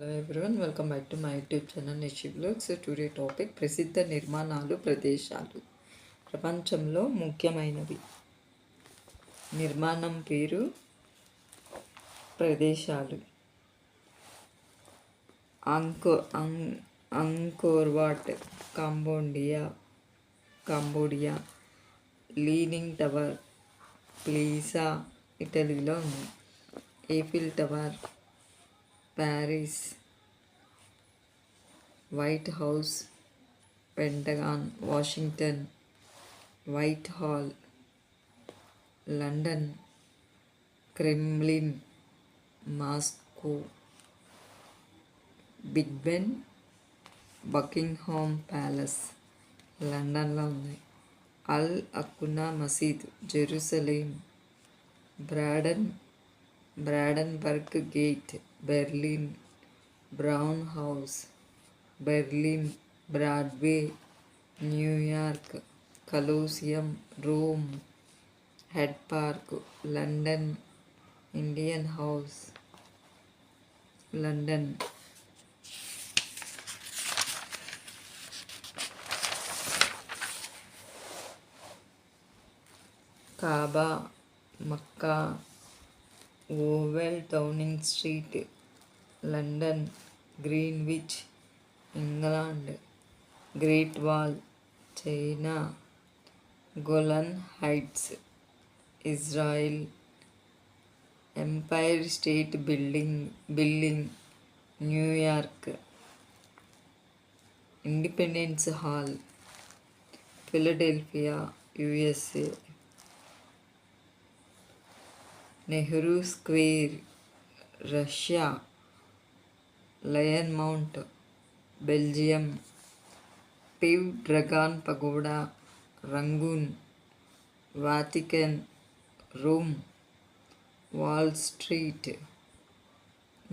Hello everyone welcome back to my YouTube channel Nishi blogs today topic ప్రసిద్ధ నిర్మాణాలు ప్రదేశాలు. ప్రపంచంలో ముఖ్యమైనవి. నిర్మాణం పేరు ప్రదేశాలు. అంకో అం Angkor Wat Cambodia Cambodia leaning tower Pisa ఇటలీలో ఉంది. Eiffel tower Paris White House Pentagon Washington Whitehall London Kremlin Moscow Big Ben Buckingham Palace లండన్లో ఉన్నాయి. అల్ అకునా మసీద్ Jerusalem broaden Brandenburg gate Berlin Brown House Berlin Broadway New York Colosseum Rome Hyde Park London Indian House London Kaaba Mecca Oval Downing Street London Greenwich England Great Wall China Golan Heights Israel Empire State Building Building New York Independence Hall Philadelphia USA Nehru square Russia Lion Mount Belgium పివ్ డ్రగాన్ pagoda Rangoon Vatican Rome Wall Street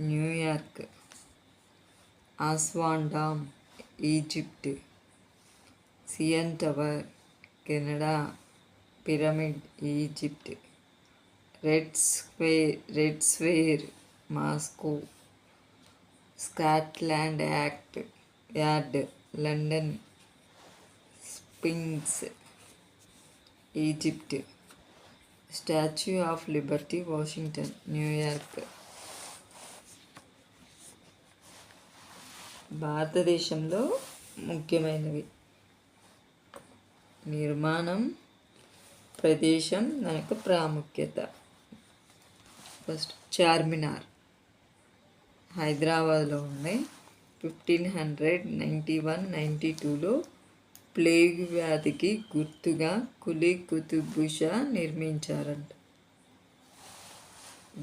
New York Aswan Dam Egypt C N tower Canada pyramid Egypt. Red square red square Moscow Scotland act yard London Sphinx Egypt statue of liberty Washington New York. భారతదేశంలో ముఖ్యమైనవి. నిర్మాణం ప్రదేశం దాని యొక్క ప్రాముఖ్యత. First Charminar. హైదరాబాద్లో ఉన్నాయి fifteen hundred ninety one ninety టూలో ప్లేగ్ వ్యాధికి గుర్తుగా కులీ కుతుబ్ నిర్మించారంట.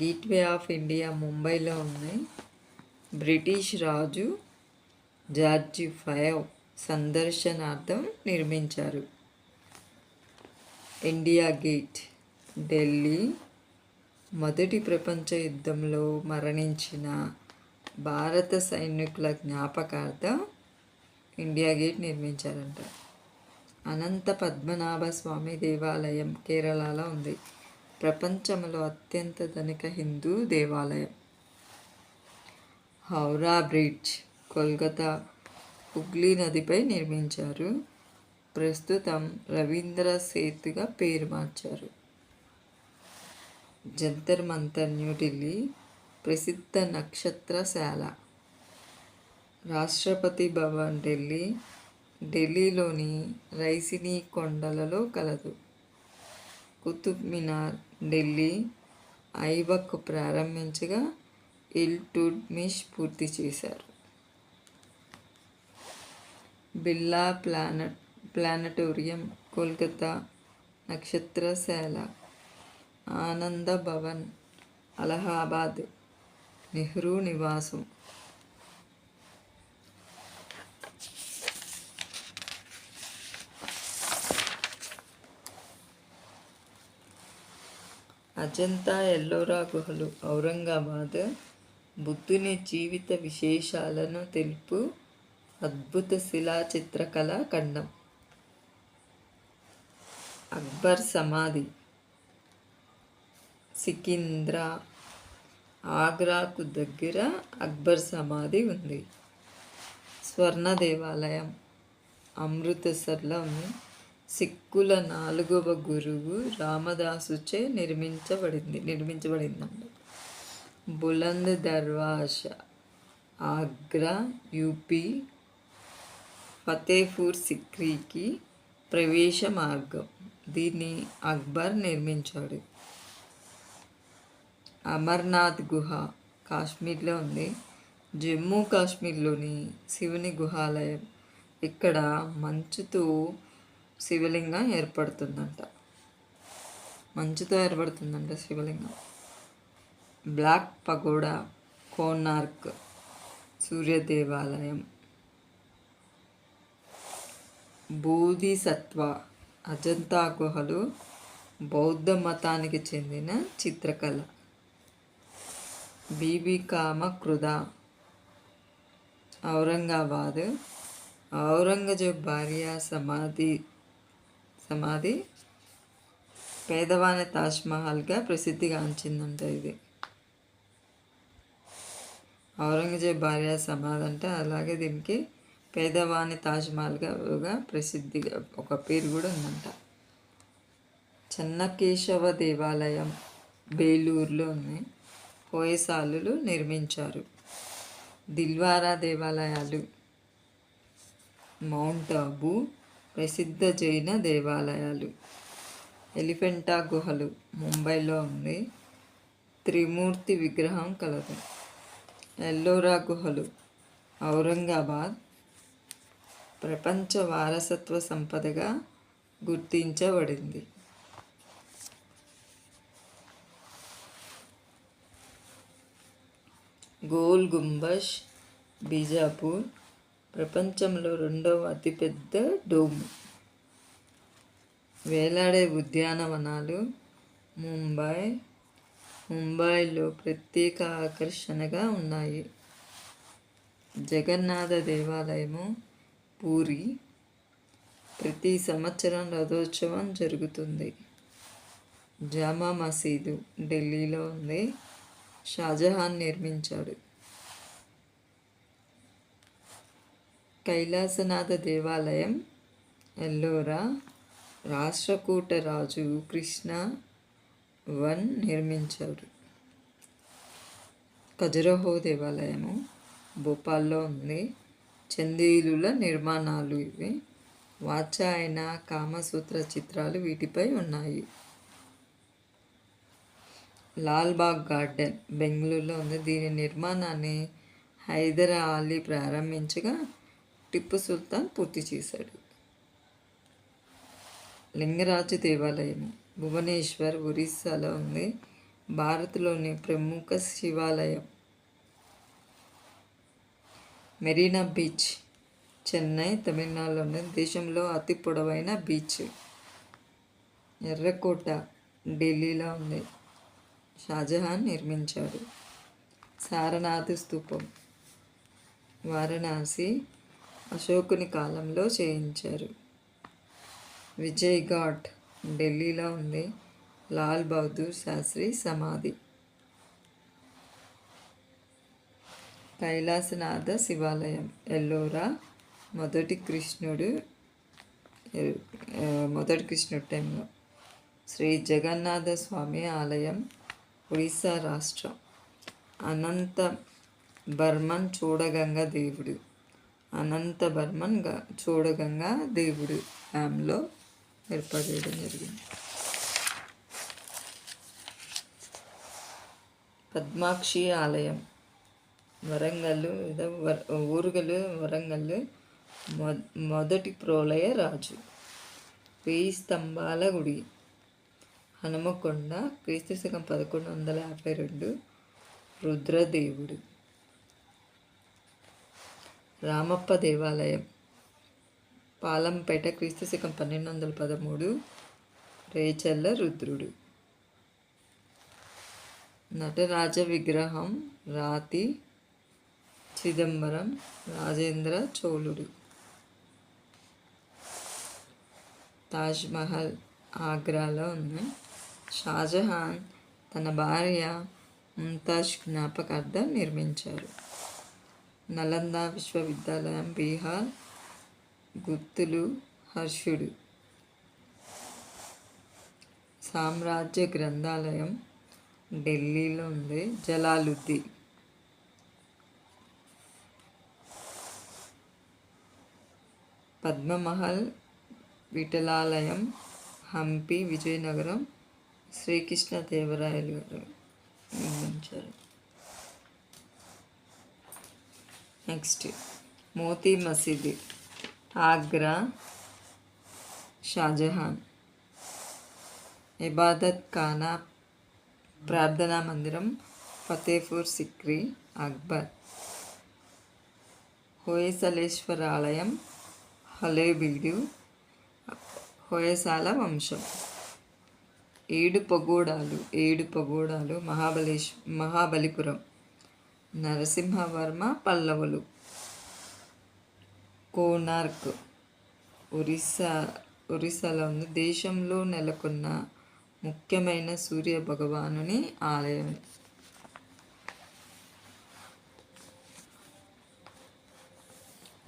గేట్వే ఆఫ్ ఇండియా ముంబైలో ఉన్నాయి బ్రిటిష్ రాజు జార్జి ఫైవ్ సందర్శనార్థం నిర్మించారు. ఇండియా గేట్ ఢిల్లీ మొదటి ప్రపంచ యుద్ధంలో మరణించిన భారత సైనికుల జ్ఞాపకార్థం ఇండియా గేట్ నిర్మించారంట. అనంత పద్మనాభ స్వామి దేవాలయం కేరళలో ఉంది. ప్రపంచంలో అత్యంత ధనిక హిందూ దేవాలయం. హౌరా బ్రిడ్జ్ కోల్కతా హుగ్లీ నదిపై నిర్మించారు. ప్రస్తుతం రవీంద్ర సేతుగా పేరు మార్చారు. జంతర్ మంతర్ న్యూఢిల్లీ ప్రసిద్ధ నక్షత్రశాల రాష్ట్రపతి భవన్ ఢిల్లీ ఢిల్లీలోని రైసినీ కొండలలో కలదు. కుతుబ్ మినార్ ఢిల్లీ ఐబక్ ప్రారంభించగా ఇల్టుడ్మిష్ పూర్తి చేశారు. బిర్లా ప్లానట్ ప్లానటోరియం కోల్కతా నక్షత్రశాల ఆనంద భవన్ అలహాబాద్ నెహ్రూ నివాసం. అజంతా ఎల్లోరా గుహలు ఔరంగాబాద్ బుద్ధుని జీవిత విశేషాలను తెలుపు అద్భుత శిలా చిత్రకళ ఖండం. అక్బర్ సమాధి. సికింద్రా ఆగ్రాకు దగ్గర అక్బర్ సమాధి ఉంది. స్వర్ణ దేవాలయం అమృతసర్లో ఉంది సిక్కుల నాలుగవ గురువు రామదాసుచే నిర్మించబడింది నిర్మించబడిందండి. బులంద్ దర్వాజా ఆగ్రా యూపీ ఫతేపూర్ సిక్రీకి ప్రవేశ మార్గం. దీన్ని అక్బర్ నిర్మించాడు. అమర్నాథ్ గుహ కాశ్మీర్లో ఉంది. జమ్మూ కాశ్మీర్లోని శివుని గుహాలయం ఇక్కడ మంచుతో శివలింగం ఏర్పడుతుందంట. మంచుతో ఏర్పడుతుందంట శివలింగం. బ్లాక్ పగోడా కోనార్క్ సూర్య దేవాలయం బోధిసత్వ అజంతా గుహలు బౌద్ధ మతానికి చెందిన చిత్రకళ. బీబీ కామకృద ఔరంగాబాద్. ఔరంగజేబ్ భార్య సమాధి సమాధి పేదవాని తాజ్మహల్గా ప్రసిద్ధిగాంచిందంట ఇది. ఔరంగజేబ్ భార్య సమాధి అంటే అలాగే దీనికి పేదవాని తాజ్మహల్గా ప్రసిద్ధిగా ఒక పేరు కూడా ఉందంట. చెన్నకేశవ దేవాలయం బేలూరులో ఉన్నాయి హోయసాలులు నిర్మించారు. దిల్వారా దేవాలయాలు మౌంట్ ఆబు ప్రసిద్ధ జైన దేవాలయాలు ఎలిఫెంటా గుహలు ముంబైలో ఉంది. త్రిమూర్తి విగ్రహం కలదు. ఎల్లోరా గుహలు ఔరంగాబాద్ ప్రపంచ వారసత్వ సంపదగా గుర్తించబడింది. గోల్ గుంబష్ బీజాపూర్ ప్రపంచంలో రెండవ అతిపెద్ద డోమ్. వేలాడే ఉద్యానవనాలు ముంబై. ముంబైలో ప్రత్యేక ఆకర్షణగా ఉన్నాయి. జగన్నాథ దేవాలయము పూరి. ప్రతి సంవత్సరం రథోత్సవం జరుగుతుంది. జామా మసీదు ఢిల్లీలో ఉంది. షాజహాన్ నిర్మించాడు. కైలాసనాథ దేవాలయం ఎల్లోరా రాష్ట్రకూట రాజు కృష్ణ వన్ నిర్మించాడు. ఖజురహో దేవాలయము భోపాల్లో ఉంది. చందీలుల నిర్మాణాలు ఇవి. వాచాయన కామసూత్ర చిత్రాలు వీటిపై ఉన్నాయి. లాల్బాగ్ గార్డెన్ బెంగళూరులో ఉంది. దీని నిర్మాణాన్ని హైదర్ అలీ ప్రారంభించగా టిప్పు సుల్తాన్ పూర్తి చేశాడు. లింగరాజు దేవాలయం భువనేశ్వర్ ఒరిస్సాలో ఉంది. భారత్లోని ప్రముఖ శివాలయం మెరీనా బీచ్ చెన్నై తమిళనాడులోని దేశంలో అతి పొడవైన బీచ్ ఎర్రకోట ఢిల్లీలో ఉంది. షాజహాన్ నిర్మించాడు. సారనాథ్ స్తూపం వారణాసి అశోకుని కాలంలో చేయించారు. విజయ్ ఘాట్ ఢిల్లీలో ఉంది. లాల్ బహదూర్ శాస్త్రి సమాధి. కైలాసనాథ శివాలయం. ఎల్లోరా మొదటి కృష్ణుడు మొదటి కృష్ణుడి టైంలో శ్రీ జగన్నాథ స్వామి ఆలయం. ఒడిశా రాష్ట్రం. అనంత బర్మన్ చూడగంగ దేవుడు. అనంత బర్మన్ చూడగంగ దేవుడు డ్యామ్లో ఏర్పాటు చేయడం జరిగింది. పద్మాక్షి ఆలయం. వరంగల్ ఊరుగలు వరంగల్ మొదటి ప్రోలయ రాజు. వెయ్యి స్తంభాల గుడి. హనుమకొండ క్రీస్తు శకం పదకొండు వందల యాభై రెండు రుద్రదేవుడు. రామప్ప దేవాలయం. పాలంపేట క్రీస్తు శకం పన్నెండు వందల పదమూడు రేచల్ల రుద్రుడు. నటరాజ విగ్రహం రాతి చిదంబరం రాజేంద్ర చోళుడు. తాజ్మహల్ ఆగ్రాలో ఉంది. షాజహాన్ తన భార్య ముంతాజ్ జ్ఞాపకార్థం నిర్మించారు. నలంద విశ్వవిద్యాలయం బీహార్ గుర్తులు హర్షుడు. సామ్రాజ్య గ్రంథాలయం ఢిల్లీలో ఉంది జలాలుద్ది పద్మమహల్ విఠలాలయం హంపి విజయనగరం శ్రీకృష్ణదేవరాయలు గారు నిర్మించారు. నెక్స్ట్ మోతీ మసీదు ఆగ్రా షాజహాన్ ఇబాదత్ ఖానా ప్రార్థనా మందిరం ఫతేపూర్ సిక్రీ అక్బర్ హోయసలేశ్వర ఆలయం హలేబీడు హోయసాల వంశం. ఏడు పగోడాలు ఏడు పగోడాలు మహాబలేశ్ మహాబలిపురం. నరసింహవర్మ పల్లవులు. కోనార్క్. ఒరిస్సా ఒరిస్సాలో ఉంది. దేశంలో నెలకొన్న ముఖ్యమైన సూర్య భగవానుని ఆలయం.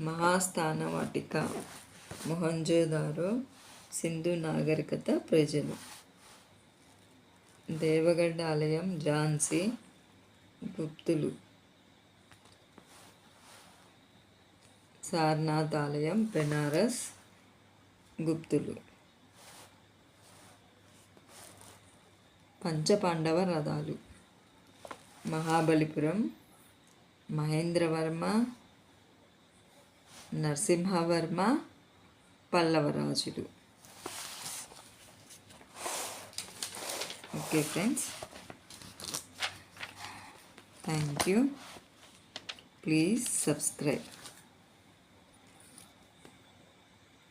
మహాస్థాన వాటిక మొహంజోదారో సింధు నాగరికత ప్రజలు. దేవగడ్డ ఆలయం ఝాన్సీ గుప్తులు. సార్నాథ్ ఆలయం బెనారస్ గుప్తులు. పంచపాండవ రథాలు. Mahabalipuram Mahendravarma Narasimhavarma పల్లవరాజులు. okay friends thank you please subscribe